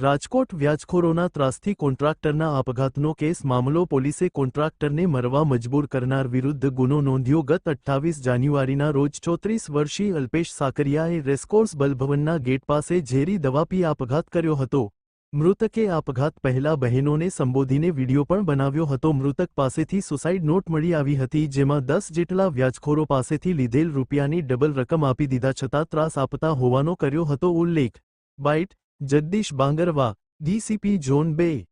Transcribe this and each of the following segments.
Rajkot વ્યાજખોરોના ત્રાસથી કોન્ટ્રાક્ટરના આપઘાતનો case મામલો પોલીસે કોન્ટ્રાક્ટરને મરવા મજબૂર કરનાર વિરુદ્ધ ગુનો નોંધ્યો ગત અઠ્ઠાવીસ જાન્યુઆરીના રોજ ચોત્રીસ વર્ષીય અલ્પેશ સાકરિયાએ રેસકોર્સ બલભવનના ગેટ પાસે ઝેરી દવા પી આપઘાત કર્યો હતો. મૃતકે આપઘાત પહેલા બહેનોને સંબોધીને વીડિયો પણ બનાવ્યો હતો. મૃતક પાસેથી સુસાઇડ નોટ મળી આવી હતી, જેમાં દસ જેટલા વ્યાજખોરો પાસેથી લીધેલ રૂપિયાની ડબલ રકમ આપી દીધા છતાં ત્રાસ આપતા હોવાનો કર્યો હતો ઉલ્લેખ. Bite Jagdish Bangarva DCP zone બે.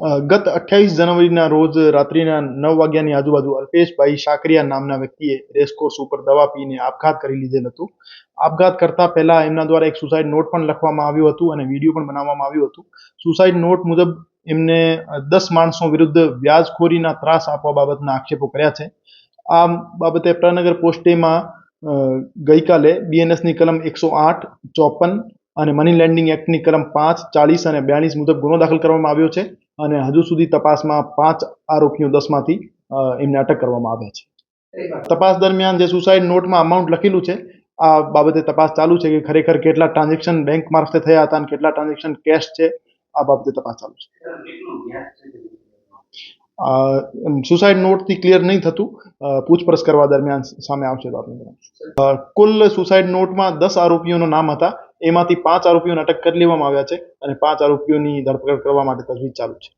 ગત અઠ્યાવીસ જાન્યુઆરીના રોજ રાત્રિના નવ વાગ્યાની આજુબાજુ અલ્પેશભાઈ શાકરિયા નામના વ્યક્તિએ રેસકોર્સ ઉપર દવા પીને આપઘાત કરી લીધેલ હતું. આપઘાત કરતા પહેલા એમના દ્વારા એક સુસાઇડ નોટ પણ લખવામાં આવ્યું હતું અને વીડિયો પણ બનાવવામાં આવ્યું હતું. સુસાઇડ નોટ મુજબ એમને દસ માણસો વિરુદ્ધ વ્યાજખોરીના ત્રાસ આપવા બાબતના આક્ષેપો કર્યા છે. આ બાબતે પ્રનગર પોસ્ટેમાં ગઈકાલે બીએનએસની કલમ એકસો આઠ ચોપન અને મની લેન્ડિંગ એક્ટની કલમ પાંચ, ચાલીસ અને બ્યાલીસ મુજબ ગુનો દાખલ કરવામાં આવ્યો છે અને હજુ સુધી તપાસમાં પાંચ આરોપીઓ દસમાંથી એમને અટક કરવામાં આવ્યા છે. તપાસ દરમિયાન જે સુસાઇડ નોટમાં અમાઉન્ટ લખેલું છે, આ બાબતે તપાસ ચાલુ છે કે ખરેખર કેટલા ટ્રાન્ઝેક્શન બેંક મારફતે થયા હતા અને કેટલા ટ્રાન્ઝેક્શન કેશ છે, આ બાબતે તપાસ ચાલુ છે. સુસાઇડ નોટથી ક્લિયર નહીં થતું. પૂછપરછ કરવા દરમિયાન સામે આવશે કુલ સુસાઇડ નોટમાં દસ આરોપીઓના નામ હતા. એમાંથી પાંચ આરોપીઓને અટક કરી લેવામાં આવ્યા છે અને પાંચ આરોપીઓની ધરપકડ કરવા માટે તજવીજ ચાલુ છે.